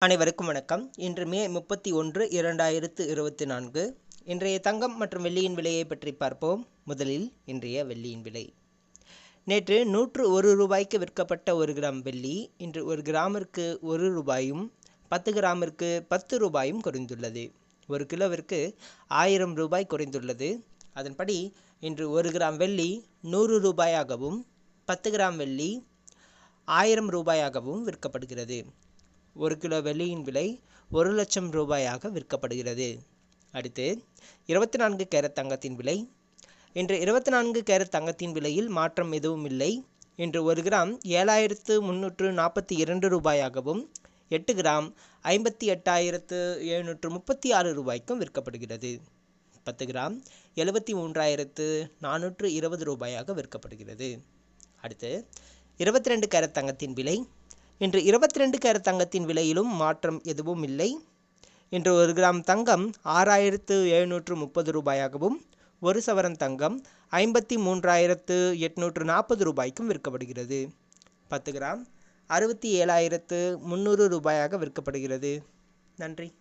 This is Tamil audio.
அனைவருக்கும் வணக்கம். இன்று மே முப்பத்தி ஒன்று இரண்டாயிரத்து இருபத்தி நான்கு. இன்றைய தங்கம் மற்றும் வெள்ளியின் விலையை பற்றி பார்ப்போம். முதலில் இன்றைய வெள்ளியின் விலை. நேற்று நூற்று ஒரு ரூபாய்க்கு விற்கப்பட்ட ஒரு கிராம் வெள்ளி இன்று ஒரு கிராமிற்கு ஒரு ரூபாயும் பத்து கிராமிற்கு பத்து ரூபாயும் குறைந்துள்ளது. ஒரு கிலோவிற்கு ஆயிரம் ரூபாய் குறைந்துள்ளது. அதன்படி இன்று ஒரு கிராம் வெள்ளி நூறு ரூபாயாகவும் பத்து கிராம் வெள்ளி ஆயிரம் ரூபாயாகவும் விற்கப்படுகிறது. ஒரு கிலோ வெள்ளியின் விலை ஒரு லட்சம் ரூபாயாக விற்கப்படுகிறது. அடுத்து இருபத்தி நான்கு கேரட் தங்கத்தின் விலை. இன்று இருபத்தி நான்கு கேரட் தங்கத்தின் விலையில் மாற்றம் எதுவும் இல்லை. இன்று ஒரு கிராம் ஏழாயிரத்து முந்நூற்று நாற்பத்தி இரண்டு ரூபாயாகவும் எட்டு கிராம் ஐம்பத்தி எட்டாயிரத்து எழுநூற்று முப்பத்தி ஆறு ரூபாய்க்கும் விற்கப்படுகிறது. பத்து கிராம் எழுபத்தி மூன்றாயிரத்து நானூற்று இருபது ரூபாயாக விற்கப்படுகிறது. அடுத்து இருபத்தி ரெண்டு கேரட் தங்கத்தின் விலை. இன்று இருபத்தி ரெண்டு கேரட் தங்கத்தின் விலையிலும் மாற்றம் எதுவும் இல்லை. இன்று ஒரு கிராம் தங்கம் ஆறாயிரத்து எழுநூற்று முப்பது ரூபாயாகவும் ஒரு சவரன் தங்கம் ஐம்பத்தி மூன்றாயிரத்து எட்நூற்று நாற்பது ரூபாய்க்கும் விற்கப்படுகிறது. பத்து கிராம் அறுபத்தி ஏழாயிரத்து முந்நூறு ரூபாயாக விற்கப்படுகிறது. நன்றி.